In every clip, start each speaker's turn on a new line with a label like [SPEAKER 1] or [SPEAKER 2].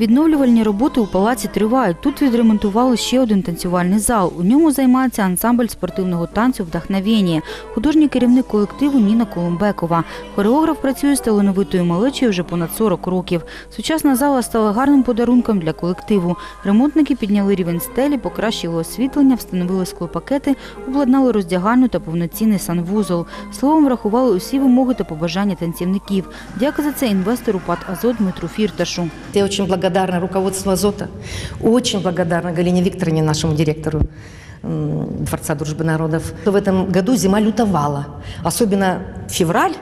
[SPEAKER 1] Відновлювальні роботи у палаці тривають. Тут відремонтували ще один танцювальний зал. У ньому займається ансамбль спортивного танцю «Вдохновення». Художній керівник колективу Ніна Колумбекова. Хореограф працює з талановитою малечею вже понад 40 років. Сучасна зала стала гарним подарунком для колективу. Ремонтники підняли рівень стелі, покращили освітлення, встановили склопакети, обладнали роздягальню та повноцінний санвузол. Словом, врахували усі вимоги та побажання танцівників. Дяка за це інвестору ПАТ «Азот» Дмитру Фірташу.
[SPEAKER 2] Я очень благодарна руководству Азота, очень благодарна Галине Викторовне, нашему директору Дворца дружбы народов. В этом году зима лютовала, особенно февраль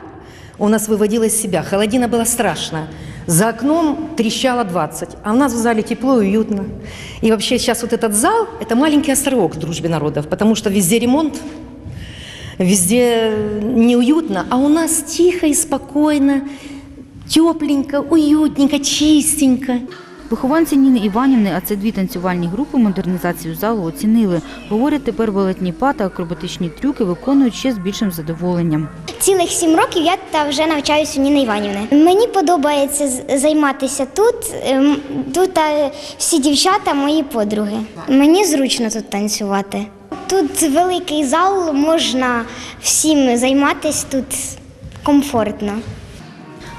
[SPEAKER 2] у нас выводила из себя. Холодина была страшная. За окном трещало 20, а у нас в зале тепло и уютно. И вообще сейчас вот этот зал – это маленький островок в дружбе народов, потому что везде ремонт, везде неуютно, а у нас тихо и спокойно, тепленько, уютненько, чистенько.
[SPEAKER 1] Вихованці Ніни Іванівни, а це дві танцювальні групи, модернізацію залу оцінили. Говорять, тепер балетні па та акробатичні трюки виконують ще з більшим задоволенням.
[SPEAKER 3] Цілих сім років я та вже навчаюся у Ніни Іванівни. Мені подобається займатися тут. Ем, Тут всі дівчата мої подруги. Мені зручно тут танцювати. Тут великий зал, можна всім займатися тут комфортно.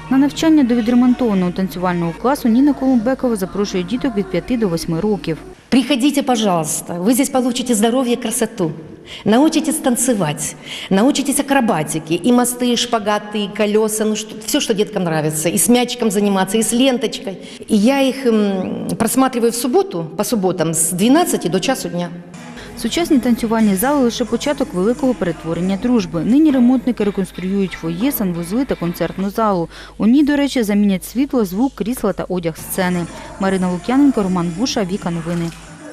[SPEAKER 1] На навчання до відремонтованого танцювального класу Ніна Колумбекова запрошує діток від 5 до 8 років.
[SPEAKER 2] Приходите, пожалуйста. Вы здесь получите здоровье и красоту. Научитесь танцевать, научитесь акробатике, и мосты, и шпагаты, и колеса, ну что, все, что деткам нравится, и с мячиком заниматься, и с ленточкой. И я их м, просматриваю в субботу, по субботам, с 12 до часу дня.
[SPEAKER 1] Сучасні танцювальні зали лише початок великого перетворення дружби. Нині ремонтники реконструюють фоє, санвузли та концертну залу. У ній, до речі, замінять світло, звук, крісла та одяг сцени. Марина Лук'яненко, Роман Буша, Віка Новини.